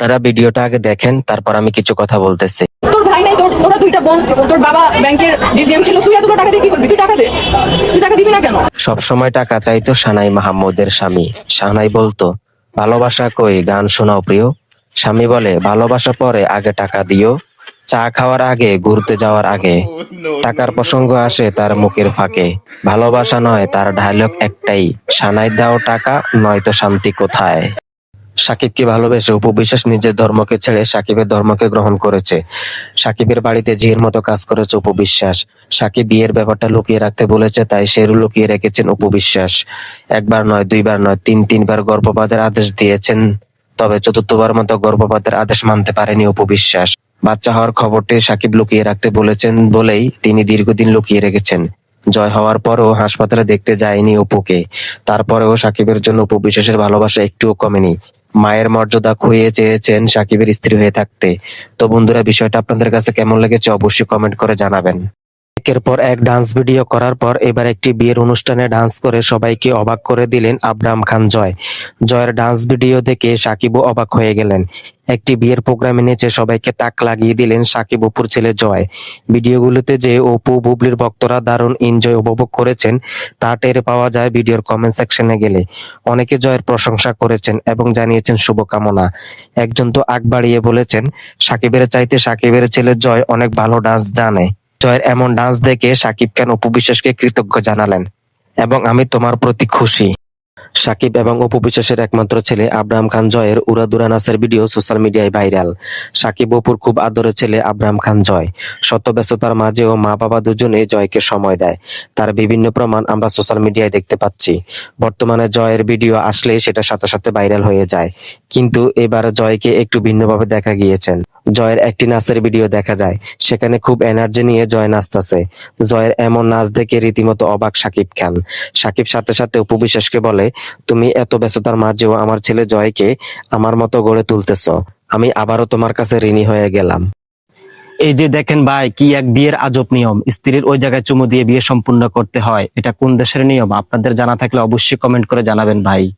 আপনারা ভিডিওটা আগে দেখেন তারপর আমি কিছু কথা বলতেছি। তোর ভাই নাই তোর তোরা দুইটা বোন তোর বাবা ব্যাংকের ডিজিএম ছিল তুই এতগুলো টাকা দিয়ে কি করবি? তুই টাকা দে। তুই টাকা দিবি না কেন? সব সময় টাকা চাইতো সানাই মাহমুদের স্বামী। সানাই বলতো ভালোবাসা কই? গান শোনাও প্রিয়। স্বামী বলে ভালোবাসা পরে আগে টাকা দিও। চা খাওয়ার আগে ঘুরতে যাওয়ার আগে। টাকার প্রসঙ্গ আসে তার মুখের ফাঁকে। ভালোবাসা নয় তার ডায়লগ একটাই সানাই দাও টাকা নয়তো শান্তি কোথায়? সাকিবকে ভালোবেসে উপবিশ্বাস নিজের ধর্মকে ছেড়ে সাকিবের ধর্মকে গ্রহণ করেছে। সাকিবের বাড়িতে ঝিয়ের মতো কাজ করেছে উপবিশ্বাস। সাকিব বিয়ের ব্যাপারটা লুকিয়ে রাখতে বলেছে, তাই সেরু লুকিয়ে রেখেছেন উপবিশ্বাস। একবার নয়, দুইবার নয়, তিন, তিনবার গর্ভপাতের আদেশ দিয়েছেন, তবে চতুর্থবার মতো গর্ভপাতের আদেশ মানতে পারেনি উপবিশ্বাস। বাচ্চা হওয়ার খবরটি সাকিব লুকিয়ে রাখতে বলেছেন বলেই তিনি দীর্ঘদিন লুকিয়ে রেখেছেন। জয় হওয়ার পরও হাসপাতালে দেখতে যায়নি অপুকে। তারপরেও সাকিবের জন্য উপবিশ্বাসের ভালোবাসা একটুও কমেনি। মায়ের মর্যাদা খুঁয়ে চেয়েছেন সাকিবের স্ত্রী হয়ে থাকতে। তো বন্ধুরা, বিষয়টা আপনাদের কাছে কেমন লেগেছে অবশ্যই কমেন্ট করে জানাবেন। একের পর এক ডান্স ভিডিও করার পর এবার একটি বিয়ের অনুষ্ঠানে ডান্স করে সবাইকে অবাক করে দিলেন আব্রাম খান জয়। জয়ের ডান্স ভিডিও দেখে সাকিবও অবাক হয়ে গেলেন। একটি বিয়ের প্রোগ্রামে নেচে সবাইকে তাক লাগিয়ে দিলেন সাকিব অপুর ছেলে জয়। ভিডিওগুলোতে যে অপু, বুবলির ভক্তরা দারুণ এনজয় উপভোগ করেছেন, তা টের পাওয়া যায় ভিডিওর কমেন্ট সেকশনে গেলে। অনেকে জয়ের প্রশংসা করেছেন এবং জানিয়েছেন শুভকামনা। একজন তো আগ বাড়িয়ে বলেছেন, সাকিবের চাইতে সাকিবের ছেলে জয় অনেক ভালো ডান্স জানে। জয়ের এমন ডান্স দেখে সাকিব খান অপু বিশ্বাসকে কৃতজ্ঞ জানালেন? এবং আমি তোমার প্রতি খুশি। সাকিব এবং অপু বিশ্বাসের একমাত্র ছেলে আব্রাহাম খান জয়ের উড়াদুরা নাচের ভিডিও সোশ্যাল মিডিয়ায় ভাইরাল। সাকিব অপুর খুব আদরের ছেলে আব্রাহাম খান জয়। শত ব্যস্ততার মাঝেও মা বাবা দুজনে জয়কে সময় দেয়। তার বিভিন্ন প্রমাণ আমরা সোশ্যাল মিডিয়ায় দেখতে পাচ্ছি। বর্তমানে জয়ের ভিডিও আসলে সেটা সাথে সাথে ভাইরাল হয়ে যায়। কিন্তু এবার জয়কে একটু ভিন্নভাবে দেখা গিয়েছেন। জয়ের একটি নাচের ভিডিও দেখা যায়। সেখানে খুব এনার্জি নিয়ে জয় নাচতেছে। জয়ের এমন নাচ দেখে রীতিমতো অবাক সাকিব খান। সাকিব সাথে সাথে অপু বিশ্বাসকে বলে তুমি এত ব্যস্ততার মাঝেও আমার ছেলে জয়কে আমার মতো গড়ে তুলতেছ। আমি আবারও তোমার কাছে ঋণী হয়ে গেলাম। এই যে দেখেন ভাই, কি এক বিয়ের আজব নিয়ম। স্ত্রীর ওই জায়গায় চুমু দিয়ে বিয়ে সম্পূর্ণ করতে হয়। এটা কোন দেশের নিয়ম? আপনাদের জানা থাকলে অবশ্যই কমেন্ট করে জানাবেন ভাই।